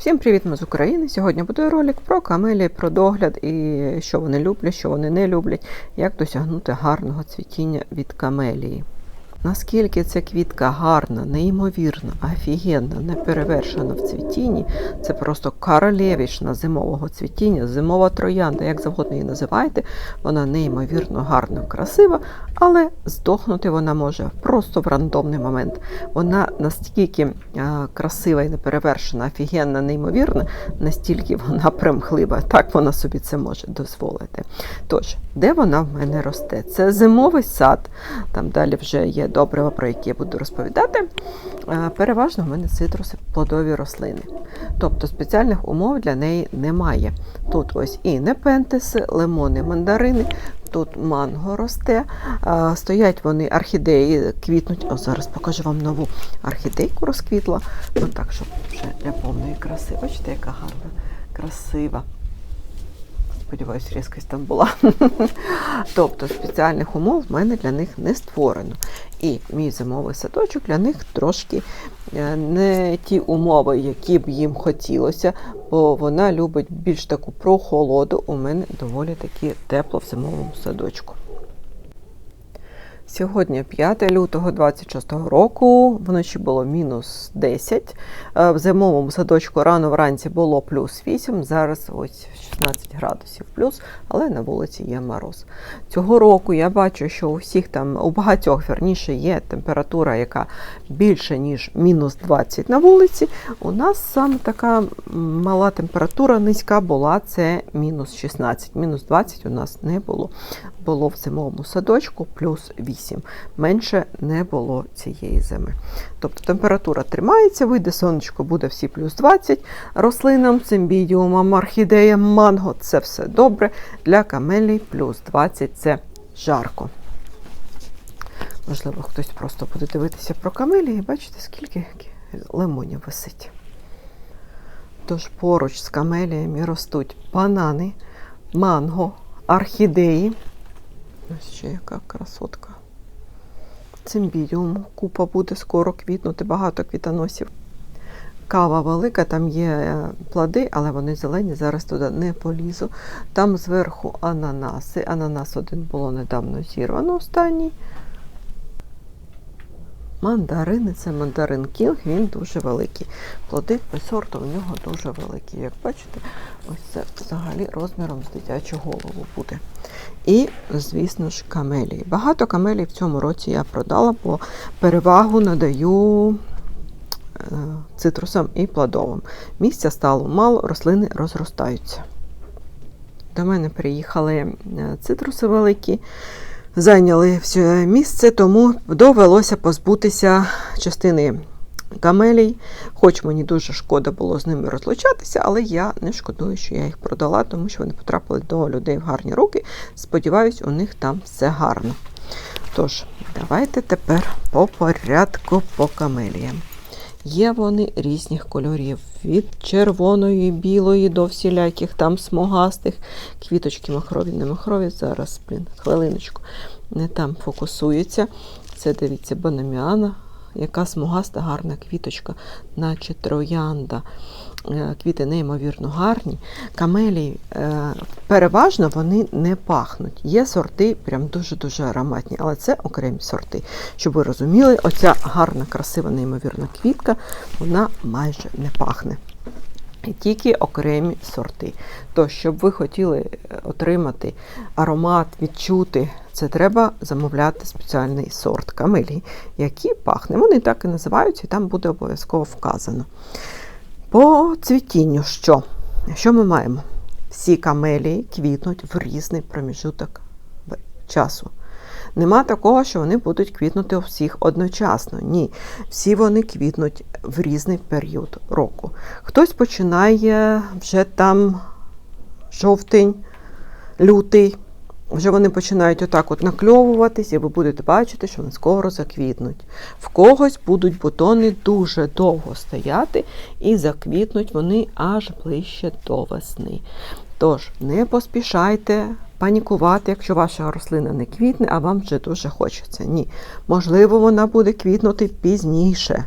Всім привіт, ми з України. Сьогодні буде ролик про камелії, про догляд і що вони люблять, що вони не люблять, як досягнути гарного цвітіння від камелії. Наскільки ця квітка гарна, неймовірна, офігенна, неперевершена в цвітінні, це просто королевішна зимового цвітіння, зимова троянда, як завгодно її називайте, вона неймовірно гарна, красива, але здохнути вона може просто в рандомний момент. Вона настільки красива і неперевершена, офігенна, неймовірна, настільки вона примхлива. Так вона собі це може дозволити. Тож, де вона в мене росте? Це зимовий сад, там далі вже є добрива, про які я буду розповідати. Е, Переважно в мене цитруси плодові рослини. Тобто спеціальних умов для неї немає. Тут ось і непентеси, лимони, мандарини, тут манго росте. Е, Стоять вони орхідеї, квітнуть. О, зараз покажу вам нову орхідейку розквітла. Ну так, щоб вже для повної краси. Бачите, яка гарна, красива. Сподіваюсь, різкість там була. тобто спеціальних умов в мене для них не створено. І мій зимовий садочок для них трошки е, не ті умови, які б їм хотілося, бо вона любить більш таку прохолоду. У мене доволі таки тепло в зимовому садочку. Сьогодні 5 лютого 26 року, вночі було мінус 10. Е, В зимовому садочку рано вранці було плюс 8, зараз ось 16 градусів плюс, але на вулиці є мороз. Цього року я бачу, що у всіх там, у багатьох верніше є температура, яка більше, ніж мінус 20 на вулиці. У нас саме така мала температура низька була, це мінус 16. Мінус 20 у нас не було. Було в зимовому садочку плюс 8. Менше не було цієї зими. Тобто температура тримається, вийде сонечко, буде всі плюс 20. Рослинам, цимбідіумам, орхідеям, манго це все добре. Для камелій плюс 20 це жарко. Можливо, хтось просто буде дивитися про камелії, бачите, скільки лимонів висить. Тож поруч з камеліями ростуть банани, манго, орхідеї. Ось ще яка красотка. Цимбіріум, купа буде скоро квітнути, багато квітоносів. Кава велика, там є плоди, але вони зелені, зараз туди не полізу. Там зверху ананаси. Ананас один було недавно зірвано останній. Мандарини це мандарин Кінг, він дуже великий. Плоди сорту у нього дуже великі. Як бачите, ось це взагалі розміром з дитячу голову буде. І, звісно ж, камелії. Багато камелій в цьому році я продала, бо перевагу надаю е, цитрусам і плодовим. Місця стало мало, рослини розростаються. До мене приїхали е, цитруси великі зайняли все місце, тому довелося позбутися частини камелій. Хоч мені дуже шкода було з ними розлучатися, але я не шкодую, що я їх продала, тому що вони потрапили до людей в гарні руки. Сподіваюсь, у них там все гарно. Тож, давайте тепер по порядку по камеліям. Є вони різних кольорів, від червоної, білої до всіляких там смугастих. Квіточки махрові, не махрові. Зараз, блін, хвилиночку, не там фокусується. Це, дивіться, банаміана, яка смугаста, гарна квіточка, наче троянда. Е, Квіти неймовірно гарні. Камелії е, переважно вони не пахнуть. Є сорти, прям дуже-дуже ароматні, але це окремі сорти. Щоб ви розуміли, оця гарна, красива, неймовірна квітка, вона майже не пахне. Тільки окремі сорти. То, щоб ви хотіли отримати аромат, відчути, це треба замовляти спеціальний сорт камелії, який пахне. Вони так і називаються, і там буде обов'язково вказано. По цвітінню що? Що ми маємо? Всі камелії квітнуть в різний проміжуток часу. Нема такого, що вони будуть квітнути у всіх одночасно. Ні. Всі вони квітнуть в різний період року. Хтось починає вже там жовтень, лютий. Вже вони починають отак от накльовуватись, і ви будете бачити, що вони скоро заквітнуть. В когось будуть бутони дуже довго стояти, і заквітнуть вони аж ближче до весни. Тож, не поспішайте панікувати, якщо ваша рослина не квітне, а вам вже дуже хочеться. Ні. Можливо, вона буде квітнути пізніше.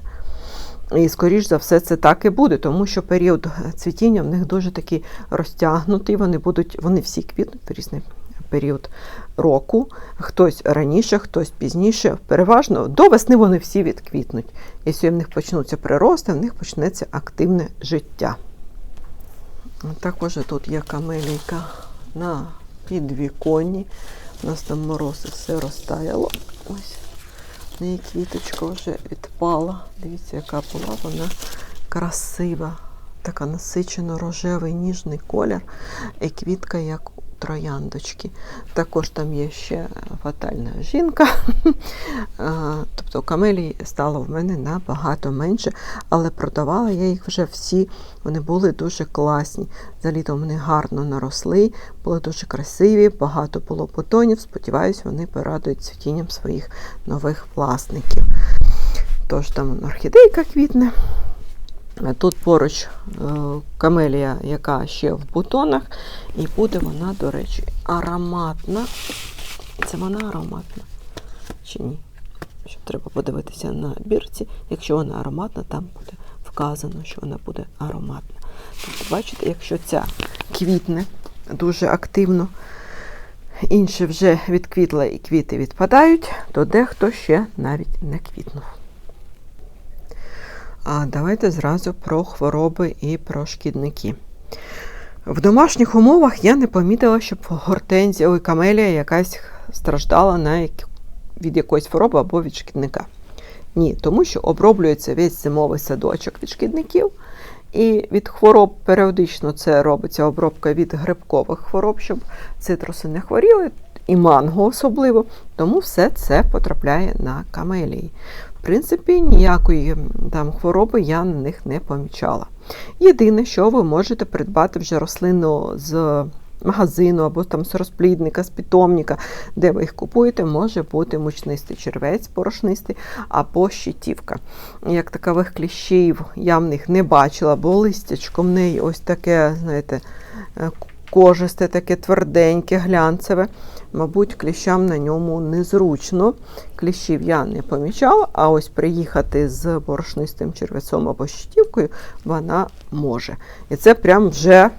І, скоріш за все, це так і буде, тому що період цвітіння в них дуже такий розтягнутий. Вони будуть, вони всі квітнуть в різний період року. Хтось раніше, хтось пізніше. Переважно до весни вони всі відквітнуть. Якщо в них почнуться прирости, в них почнеться активне життя. Також тут є камелійка на підвіконні. У нас там морози все розтаяло. Ось. Неї квіточка вже відпала. Дивіться, яка була вона красива. Така насичено рожевий ніжний колір. І квітка як трояндочки. Також там є ще фатальна жінка. Тобто камелій стало в мене набагато менше, але продавала я їх вже всі. Вони були дуже класні. За літо вони гарно наросли, були дуже красиві, багато було бутонів. Сподіваюсь, вони порадують цвітінням своїх нових власників. Тож там орхідейка квітне. Тут поруч е, камелія, яка ще в бутонах, і буде вона, до речі, ароматна. Це вона ароматна чи ні? Що треба подивитися на бірці. Якщо вона ароматна, там буде вказано, що вона буде ароматна. Тобто, бачите, якщо ця квітне дуже активно, інші вже відквітла і квіти відпадають, то дехто ще навіть не квітнув. А давайте зразу про хвороби і про шкідники. В домашніх умовах я не помітила, щоб гортензія ой, камелія якась страждала на від якоїсь хвороби або від шкідника. Ні, тому що оброблюється весь зимовий садочок від шкідників. І від хвороб періодично це робиться обробка від грибкових хвороб, щоб цитруси не хворіли, і манго особливо. Тому все це потрапляє на камелії. В принципі, ніякої там хвороби я на них не помічала. Єдине, що ви можете придбати вже рослину з магазину або там з розплідника, з питомника, де ви їх купуєте, може бути мучнистий червець, порошнистий або щитівка. Як такових кліщів я в них не бачила, бо листячко в неї ось таке, знаєте, е, кожисте, таке тверденьке, глянцеве. Мабуть, кліщам на ньому незручно. Кліщів я не помічала, а ось приїхати з борошнистим червецом або щитівкою вона може. І це прям вже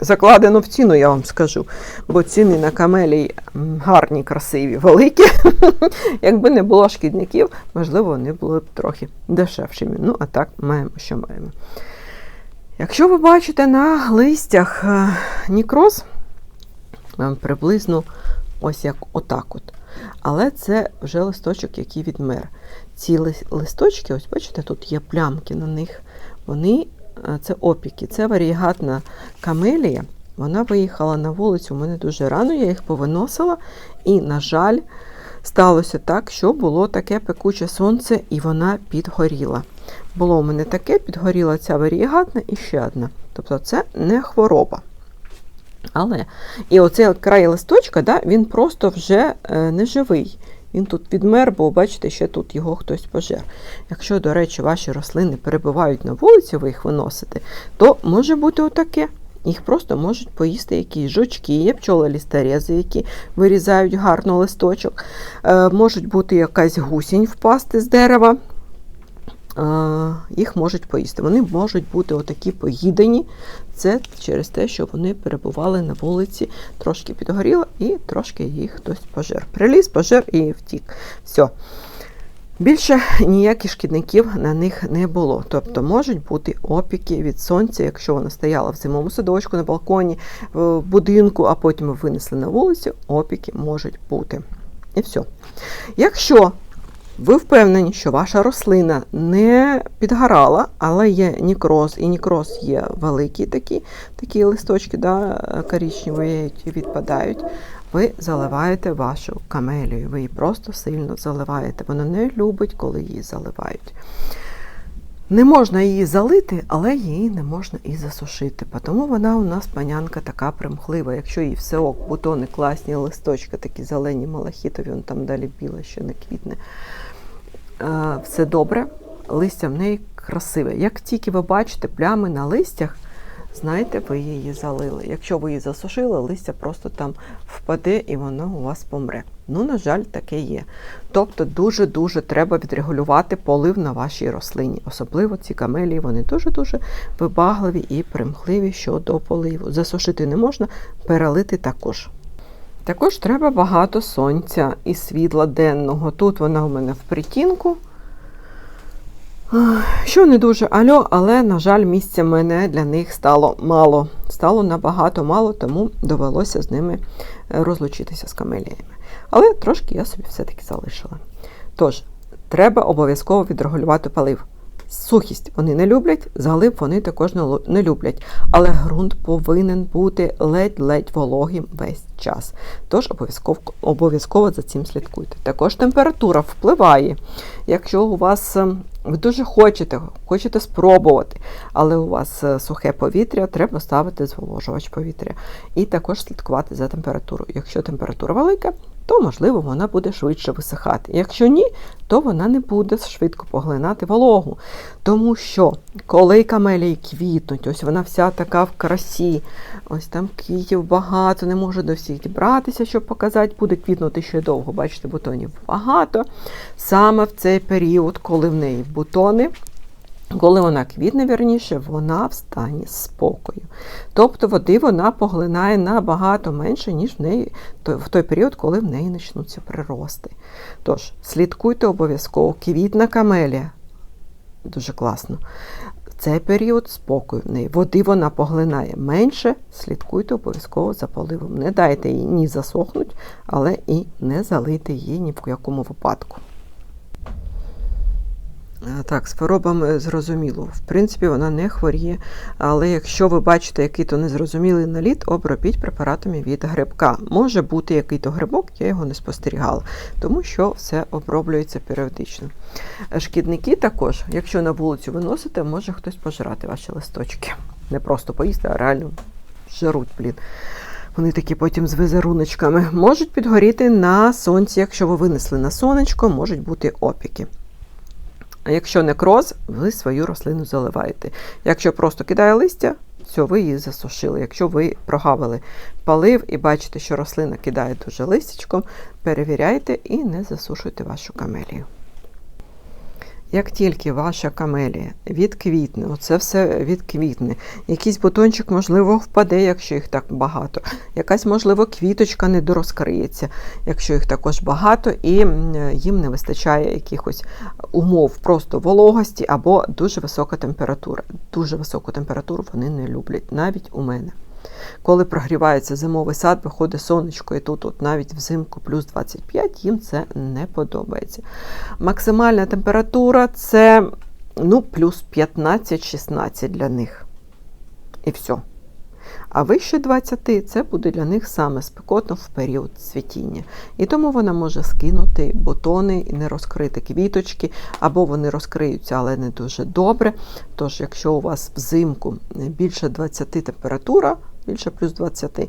закладено в ціну, я вам скажу. Бо ціни на камелій гарні, красиві, великі. Якби не було шкідників, можливо, вони були б трохи дешевшими. Ну, а так маємо, що маємо. Якщо ви бачите на листях е, нікроз, е, приблизно ось як отак от. Але це вже листочок, який відмер. Ці листочки, ось бачите, тут є плямки на них. Вони е, це опіки, це варієгатна камелія. Вона виїхала на вулицю у мене дуже рано, я їх повиносила, і, на жаль, сталося так, що було таке пекуче сонце, і вона підгоріла. Було у мене таке, підгоріла ця варієгатна і ще одна. Тобто це не хвороба. Але і оцей от край листочка, да, він просто вже е, не живий. Він тут відмер, бо бачите, ще тут його хтось пожер. Якщо, до речі, ваші рослини перебувають на вулиці, ви їх виносите, то може бути отаке. Їх просто можуть поїсти якісь жучки, є пчоли лістерези, які вирізають гарно листочок. Е, можуть бути якась гусінь впасти з дерева. Їх можуть поїсти. Вони можуть бути отакі поїдені. Це через те, що вони перебували на вулиці, трошки підгоріло і трошки їх хтось пожер. Приліз, пожер і втік. Все. Більше ніяких шкідників на них не було. Тобто можуть бути опіки від сонця, якщо вона стояла в зимовому садочку на балконі, в будинку, а потім винесли на вулицю, опіки можуть бути. І все. Якщо ви впевнені, що ваша рослина не підгорала, але є нікроз, і нікроз є великі такі, такі листочки, да, коричневі, відпадають. Ви заливаєте вашу камелію, ви її просто сильно заливаєте. Вона не любить, коли її заливають. Не можна її залити, але її не можна і засушити. Тому вона у нас панянка така примхлива. Якщо їй все ок, бутони класні, листочки такі зелені, малахітові, вон там далі біле, ще не квітне. Е, Все добре, листя в неї красиве. Як тільки ви бачите плями на листях, знаєте, ви її залили. Якщо ви її засушили, листя просто там впаде і воно у вас помре. Ну, на жаль, таке є. Тобто дуже-дуже треба відрегулювати полив на вашій рослині. Особливо ці камелії, вони дуже-дуже вибагливі і примхливі щодо поливу. Засушити не можна, перелити також. Також треба багато сонця і світла денного. Тут вона у мене в притінку. Що не дуже альо, але, на жаль, місця мене для них стало мало. Стало набагато мало, тому довелося з ними розлучитися з камеліями. Але трошки я собі все-таки залишила. Тож, треба обов'язково відрегулювати полив. Сухість вони не люблять, залив вони також не люблять. Але ґрунт повинен бути ледь-ледь вологим весь час. Тож обов'язково, обов'язково за цим слідкуйте. Також температура впливає. Якщо у вас ем, ви дуже хочете, хочете спробувати, але у вас е, сухе повітря, треба ставити зволожувач повітря. І також слідкувати за температурою. Якщо температура велика, то можливо вона буде швидше висихати. Якщо ні, то вона не буде швидко поглинати вологу. Тому що коли камелії квітнуть, ось вона вся така в красі, ось там квітів багато, не може до всіх дібратися, щоб показати, буде квітнути ще довго. Бачите, бутонів багато. Саме в цей період, коли в неї бутони. Коли вона квітне, вірніше, вона в стані спокою. Тобто води вона поглинає набагато менше, ніж в неї в той період, коли в неї почнуться прирости. Тож, слідкуйте обов'язково. Квітна камелія. Дуже класно. В цей період спокою в неї. Води вона поглинає менше, слідкуйте обов'язково за поливом. Не дайте їй ні засохнуть, але і не залийте її ні в якому випадку. Е, Так, з хворобами зрозуміло. В принципі, вона не хворіє, але якщо ви бачите який-то незрозумілий наліт, обробіть препаратами від грибка. Може бути який-то грибок, я його не спостерігала, тому що все оброблюється періодично. Е, Шкідники також, якщо на вулицю виносите, може хтось пожрати ваші листочки. Не просто поїсти, а реально жруть, блін. Вони такі потім з візеруночками. Можуть підгоріти на сонці, якщо ви винесли на сонечко, можуть бути опіки. А якщо некроз, ви свою рослину заливаєте. Якщо просто кидає листя, все, ви її засушили. Якщо ви прогавили палив і бачите, що рослина кидає дуже листячком, перевіряйте і не засушуйте вашу камелію. Як тільки ваша камелія відквітне, оце все відквітне, якийсь бутончик, можливо, впаде, якщо їх так багато, якась, можливо, квіточка не дорозкриється, якщо їх також багато, і їм не вистачає якихось умов просто вологості або дуже висока температура. Дуже високу температуру вони не люблять, навіть у мене. Коли прогрівається зимовий сад, виходить сонечко, і тут от навіть взимку плюс 25, їм це не подобається. Максимальна температура це ну, плюс 15-16 для них. І все. А вище 20 це буде для них саме спекотно в період цвітіння. І тому вона може скинути бутони і не розкрити квіточки, або вони розкриються, але не дуже добре. Тож, якщо у вас взимку більше 20 температура, більше плюс 20,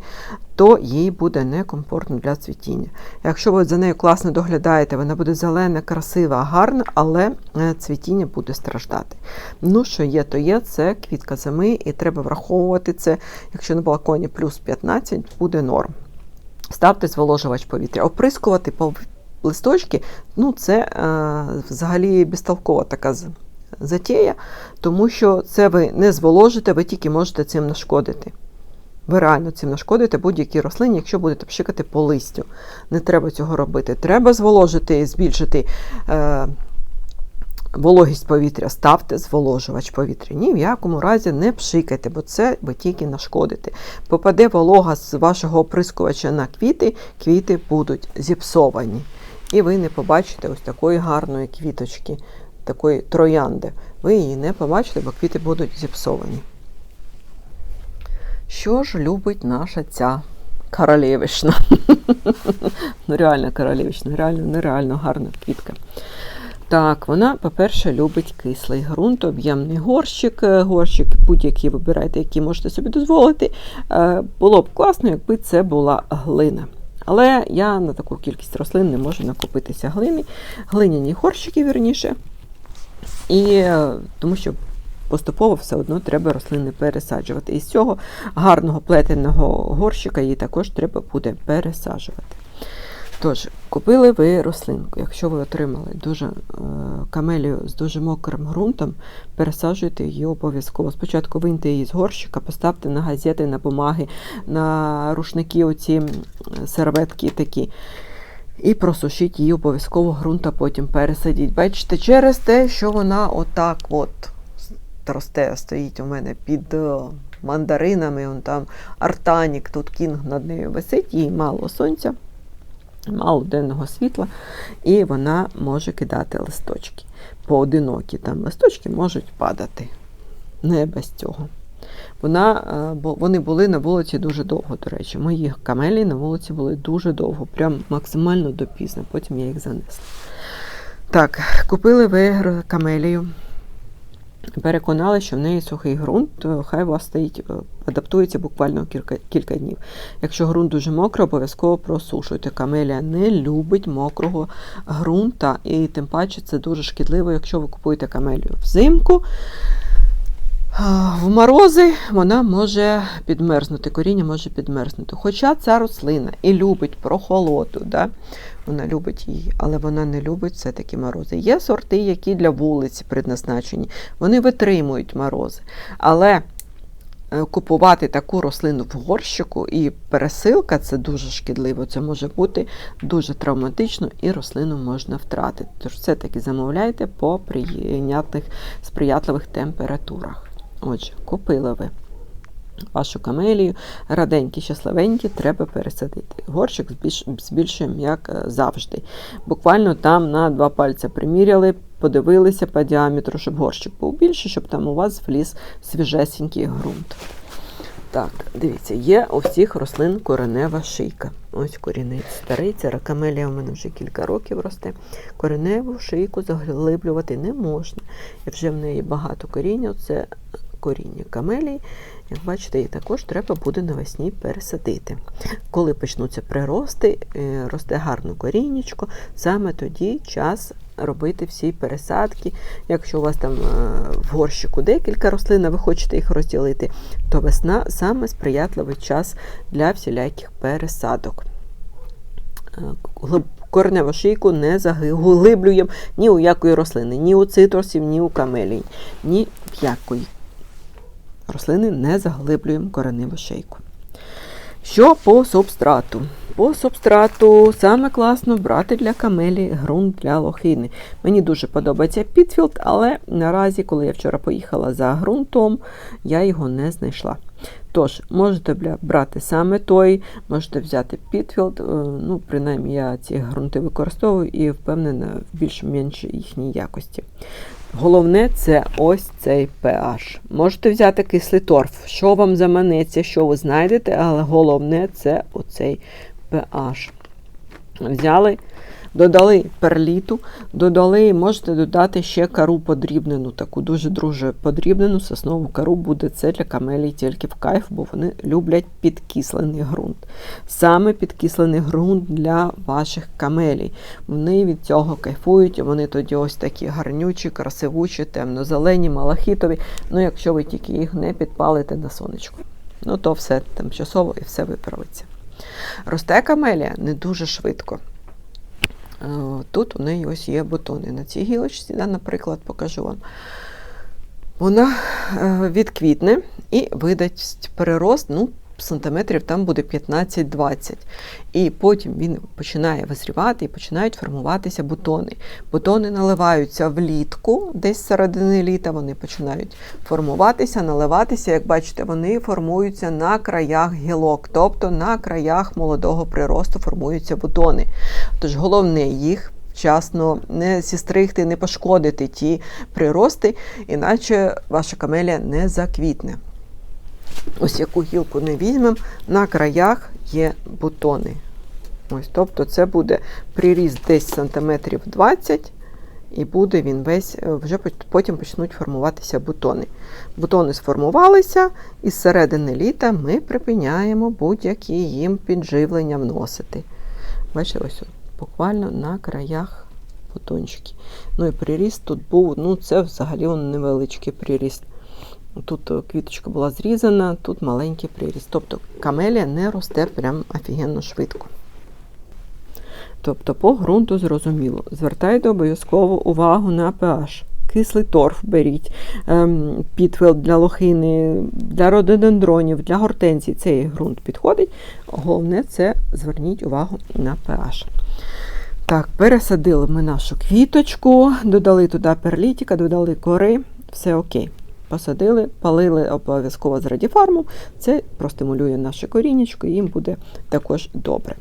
то їй буде некомфортно для цвітіння. Якщо ви за нею класно доглядаєте, вона буде зелена, красива, гарна, але е, цвітіння буде страждати. Ну, що є, то є, це квітка зими, і треба враховувати це. Якщо на балконі плюс 15, буде норм. Ставте зволожувач повітря. Оприскувати по листочки, ну це е, взагалі безтолкова така затія, тому що це ви не зволожите, ви тільки можете цим нашкодити. Ви реально цим нашкодите будь-якій рослині, якщо будете пшикати по листю. Не треба цього робити. Треба зволожити і збільшити е, вологість повітря, ставте зволожувач повітря. Ні в якому разі не пшикайте, бо це ви тільки нашкодите. Попаде волога з вашого оприскувача на квіти, квіти будуть зіпсовані. І ви не побачите ось такої гарної квіточки, такої троянди. Ви її не побачите, бо квіти будуть зіпсовані. Що ж любить наша ця королевишна? ну, реально королевишна, реально, нереально гарна квітка. Так, вона, по-перше, любить кислий ґрунт, об'ємний горщик. Е, Горщик будь-який вибирайте, який можете собі дозволити. Е, Було б класно, якби це була глина. Але я на таку кількість рослин не можу накопитися глини, глиняні горщики, вірніше. І е, тому що поступово все одно треба рослини пересаджувати. І з цього гарного плетеного горщика її також треба буде пересаджувати. Тож, купили ви рослинку. Якщо ви отримали дуже е, камелію з дуже мокрим ґрунтом, пересаджуйте її обов'язково. Спочатку виньте її з горщика, поставте на газети, на бумаги, на рушники, оці серветки такі. І просушіть її обов'язково ґрунт, а потім пересадіть. Бачите, через те, що вона отак от росте, стоїть у мене під е, мандаринами, он там артанік, тут кінг над нею висить, їй мало сонця, мало денного світла, і вона може кидати листочки. Поодинокі там листочки можуть падати. Не без цього. Вона, е, бо вони були на вулиці дуже довго, до речі. Мої камелії на вулиці були дуже довго, прям максимально до пізно, потім я їх занесла. Так, купили ви камелію. Переконали, що в неї сухий ґрунт, то хай у вас стоїть, е, адаптується буквально кілька, кілька днів. Якщо ґрунт дуже мокрий, обов'язково просушуйте. Камелія не любить мокрого ґрунта, і тим паче це дуже шкідливо, якщо ви купуєте камелію взимку. В морози вона може підмерзнути, коріння може підмерзнути. Хоча ця рослина і любить прохолоду, да? вона любить її, але вона не любить все-таки морози. Є сорти, які для вулиці предназначені, вони витримують морози. Але е, купувати таку рослину в горщику і пересилка це дуже шкідливо. Це може бути дуже травматично і рослину можна втратити. Тож все-таки замовляйте по прийнятних сприятливих температурах. Отже, купили ви вашу камелію, раденькі, щасливенькі, треба пересадити. Горщик збільш- збільшуємо, як е, завжди. Буквально там на два пальця приміряли, подивилися по діаметру, щоб горщик був більший, щоб там у вас вліз свіжесенький ґрунт. Так, дивіться, є у всіх рослин коренева шийка. Ось корінець старий, це ракамелія у мене вже кілька років росте. Кореневу шийку заглиблювати не можна. І вже в неї багато коріння, це коріння камелії. Як бачите, її також треба буде навесні пересадити. Коли почнуться прирости, е, росте гарно коріннячко, саме тоді час робити всі пересадки. Якщо у вас там е, в горщику декілька рослин, а ви хочете їх розділити, то весна саме сприятливий час для всіляких пересадок. Е, Кореневу шийку не заглиблюємо ні у якої рослини, ні у цитрусів, ні у камелій, ні в якої рослини не заглиблюємо кореневу шийку. Що по субстрату? По субстрату саме класно брати для камелі ґрунт для лохини. Мені дуже подобається Пітфілд, але наразі, коли я вчора поїхала за ґрунтом, я його не знайшла. Тож, можете брати саме той, можете взяти Пітфілд, е, ну, принаймні я ці ґрунти використовую і впевнена в більш-менш їхній якості. Головне це ось цей pH. Можете взяти кислий торф, що вам заманеться, що ви знайдете, але головне це оцей pH. Взяли, додали перліту, додали, можете додати ще кару подрібнену, таку дуже дуже подрібнену соснову кару буде це для камелій тільки в кайф, бо вони люблять підкислений ґрунт. Саме підкислений ґрунт для ваших камелій. Вони від цього кайфують, вони тоді ось такі гарнючі, красивучі, темно-зелені, малахітові. Ну, якщо ви тільки їх не підпалите на сонечку. Ну, то все тимчасово і все виправиться. Росте камелія не дуже швидко. Е, Тут у неї ось є бутони. На цій гілочці, да, наприклад, покажу вам. Вона е, відквітне і видасть перерост, ну, сантиметрів там буде 15-20. І потім він починає визрівати і починають формуватися бутони. Бутони наливаються влітку, десь середини літа вони починають формуватися, наливатися. Як бачите, вони формуються на краях гілок, тобто на краях молодого приросту формуються бутони. Тож головне їх вчасно не зістригти, не пошкодити ті прирости, іначе ваша камелія не заквітне. Ось яку гілку не візьмемо, на краях є бутони. Ось, тобто це буде приріст десь сантиметрів 20, і буде він весь, е, вже потім почнуть формуватися бутони. Бутони сформувалися, і з середини літа ми припиняємо будь-які їм підживлення вносити. Бачите, ось буквально на краях бутончики. Ну і приріст тут був, ну це взагалі невеличкий приріст. Тут е, квіточка була зрізана, тут маленький приріст. Тобто камелія не росте прям офігенно швидко. Тобто по ґрунту зрозуміло. Звертайте обов'язково увагу на pH. Кислий торф беріть, ем, підфил для лохини, для рододендронів, для гортензій. Цей ґрунт підходить. Головне це зверніть увагу на pH. Так, пересадили ми нашу квіточку, додали туди перлітика, додали кори, все окей. Посадили, палили обов'язково з радіфарму, Це простимулює наше корінечко, і їм буде також добре.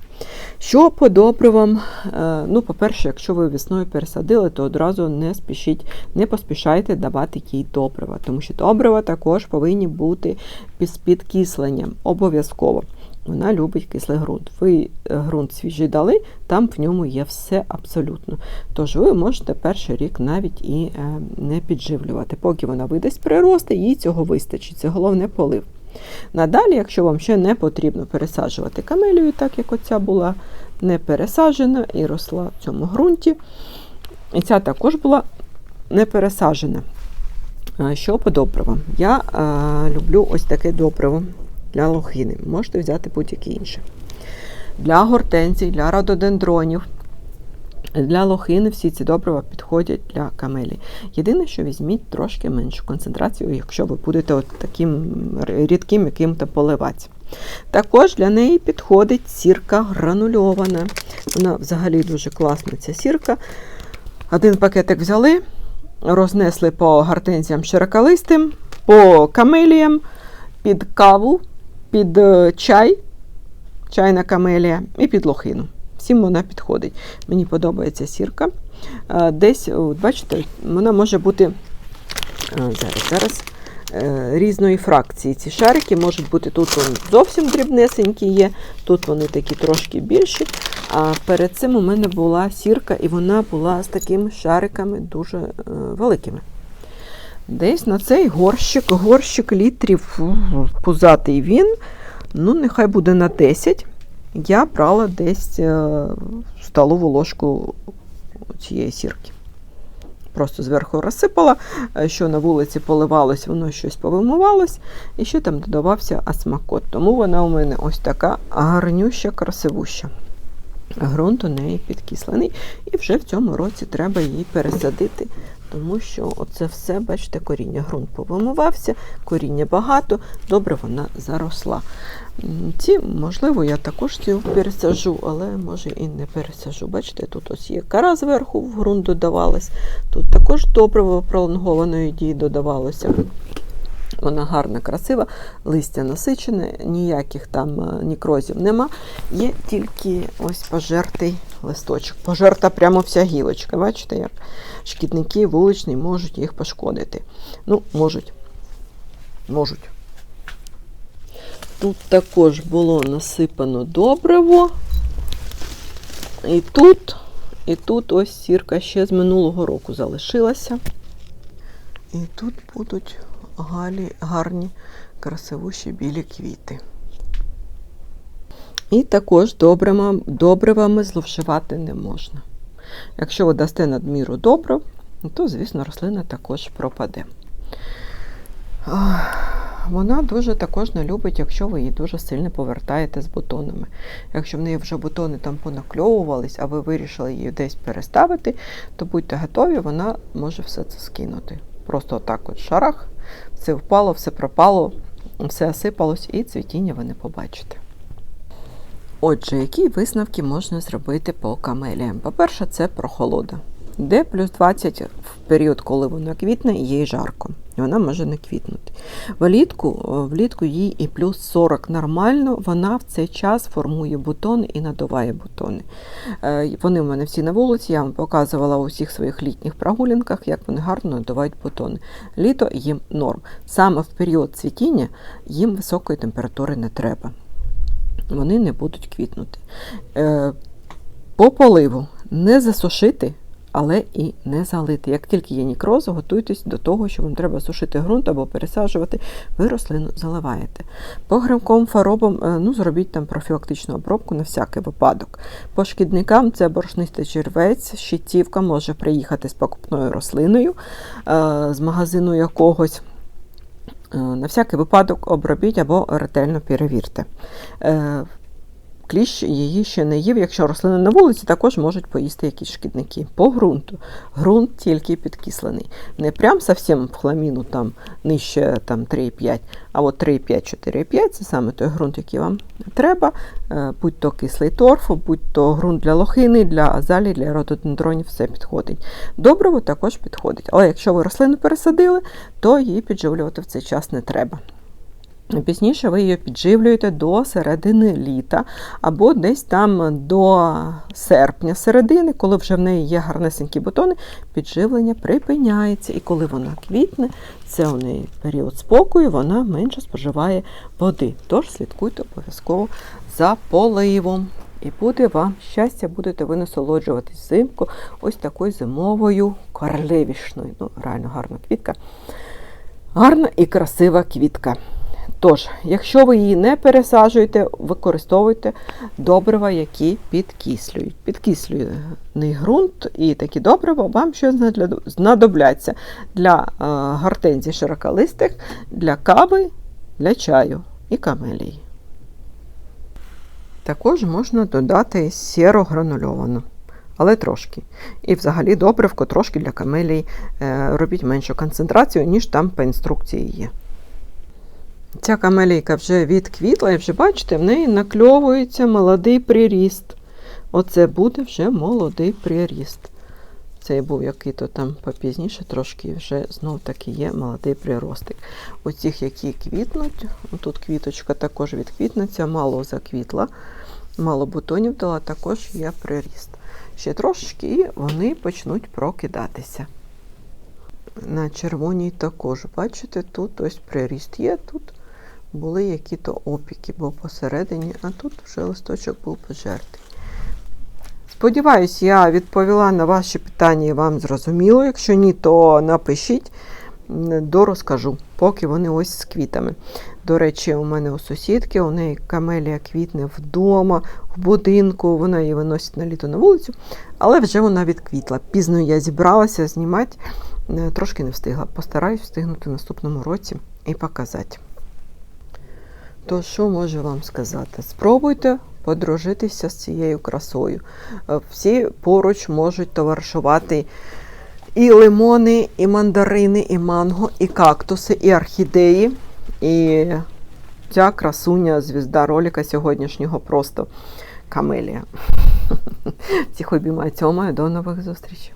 Що по добривам? Е, Ну, по-перше, якщо ви весною пересадили, то одразу не спішіть, не поспішайте давати їй добрива, тому що добрива також повинні бути з підкисленням обов'язково. Вона любить кислий ґрунт. Ви е, ґрунт свіжий дали, там в ньому є все абсолютно. Тож ви можете перший рік навіть і е, не підживлювати. Поки вона видасть прирости, їй цього вистачить. Це головне полив. Надалі, якщо вам ще не потрібно пересаджувати камелію, так як оця була не пересаджена і росла в цьому ґрунті, і ця також була не пересаджена. Е, Що по добривам? Я е, люблю ось таке добриво для лохини. Можете взяти будь-яке інше. Для гортензій, для рододендронів, для лохини всі ці добрива підходять для камелі. Єдине, що візьміть трошки меншу концентрацію, якщо ви будете от таким рідким яким-то поливати. Також для неї підходить сірка гранульована. Вона взагалі дуже класна, ця сірка. Один пакетик взяли, рознесли по гортензіям широколистим, по камеліям, під каву, під е, чай, чайна камелія і під лохину. Всім вона підходить. Мені подобається сірка. Е, Десь, от бачите, вона може бути е, зараз, зараз різної фракції. Ці шарики можуть бути тут вони зовсім дрібнесенькі є, тут вони такі трошки більші. А перед цим у мене була сірка, і вона була з такими шариками дуже великими. Десь на цей горщик, горщик літрів пузатий він, ну нехай буде на 10. Я брала десь е, столову ложку цієї сірки. Просто зверху розсипала, е, що на вулиці поливалось, воно щось повимивалось, і ще там додавався асмакот. Тому вона у мене ось така гарнюща, красивуща. Грунт у неї підкислений. І вже в цьому році треба її пересадити, тому що оце все, бачите, коріння. Грунт повимивався, коріння багато, добре вона заросла. Ці, можливо, я також цю пересаджу, але може і не пересаджу. Бачите, тут ось є кара зверху, в ґрунт додавалась. Тут також добриво пролонгованої дії додавалося. Вона гарна, красива, листя насичене, ніяких там е, нікрозів нема. Є тільки ось пожертий листочок. Пожерта прямо вся гілочка. Бачите, як шкідники вуличні можуть їх пошкодити. Ну, можуть. Можуть. Тут також було насипано добриво. І тут, і тут ось сірка ще з минулого року залишилася. І тут будуть галі, гарні, красивущі білі квіти. І також добрива, добривами зловживати не можна. Якщо ви дасте надміру добрив, то, звісно, рослина також пропаде. Вона дуже також не любить, якщо ви її дуже сильно повертаєте з бутонами. Якщо в неї вже бутони там понакльовувались, а ви вирішили її десь переставити, то будьте готові, вона може все це скинути. Просто отак от шарах, все впало, все пропало, все осипалось, і цвітіння ви не побачите. Отже, які висновки можна зробити по камеліям? По-перше, це прохолода. Де плюс 20 в період, коли вона квітне, їй жарко, і вона може не квітнути. Влітку, влітку їй і плюс 40 нормально, вона в цей час формує бутони і надуває бутони. Е, Вони в мене всі на вулиці, я вам показувала у всіх своїх літніх прогулянках, як вони гарно надувають бутони. Літо їм норм. Саме в період цвітіння їм високої температури не треба. Вони не будуть квітнути. Е, По поливу не засушити, але і не залити. Як тільки є нікроз, готуйтесь до того, що вам треба сушити ґрунт або пересаджувати, ви рослину заливаєте. По грибковим хворобам е, ну, зробіть там профілактичну обробку на всякий випадок. По шкідникам це борошнистий червець, щитівка може приїхати з покупною рослиною е, з магазину якогось. Е, На всякий випадок обробіть або ретельно перевірте. Кліщ її ще не їв. Якщо рослина на вулиці, також можуть поїсти якісь шкідники. По ґрунту. Ґрунт тільки підкислений. Не прям зовсім в хламіну там нижче там 3,5, а от 3,5, 4,5 це саме той ґрунт, який вам треба. Е, Будь то кислий торф, будь то ґрунт для лохини, для азалій, для рододендронів, все підходить. Добриво також підходить. Але якщо ви рослину пересадили, то її підживлювати в цей час не треба. Пізніше ви її підживлюєте до середини літа або десь там до серпня середини, коли вже в неї є гарнесенькі бутони, підживлення припиняється. І коли вона квітне, це у неї період спокою, вона менше споживає води. Тож слідкуйте обов'язково за поливом. І буде вам щастя, будете ви насолоджуватись взимку ось такою зимовою королевішною. Ну, реально гарна квітка. Гарна і красива квітка. Тож, якщо ви її не пересаджуєте, використовуйте добрива, які підкислюють. Підкислюєний ґрунт і такі добрива вам ще знадобляться для е, гортензій широколистих, для кави, для чаю і камелії. Також можна додати сіро гранульовану, але трошки. І взагалі добривко трошки для камелій е, робіть меншу концентрацію, ніж там по інструкції є. Ця камелійка вже відквітла, і вже бачите, в неї накльовується молодий приріст. Оце буде вже молодий приріст. Цей був який-то там попізніше, трошки вже знов таки є молодий приростик. Оцих, які квітнуть, тут квіточка також відквітнеться, мало заквітла, мало бутонів дала, також є приріст. Ще трошечки, і вони почнуть прокидатися. На червоній також, бачите, тут ось приріст є, тут були які-то опіки, бо посередині, а тут вже листочок був пожертий. Сподіваюсь, я відповіла на ваші питання і вам зрозуміло. Якщо ні, то напишіть, дорозкажу, поки вони ось з квітами. До речі, у мене у сусідки, у неї камелія квітне вдома, в будинку, вона її виносить на літо на вулицю, але вже вона відквітла. Пізно я зібралася знімати, е, трошки не встигла. Постараюсь встигнути в наступному році і показати. То що можу вам сказати? Спробуйте подружитися з цією красою. Е, Всі поруч можуть товаришувати і лимони, і мандарини, і манго, і кактуси, і орхідеї. І ця красуня, звізда ролика сьогоднішнього просто камелія. Всіх обіймаю, цьомаю, до нових зустрічей.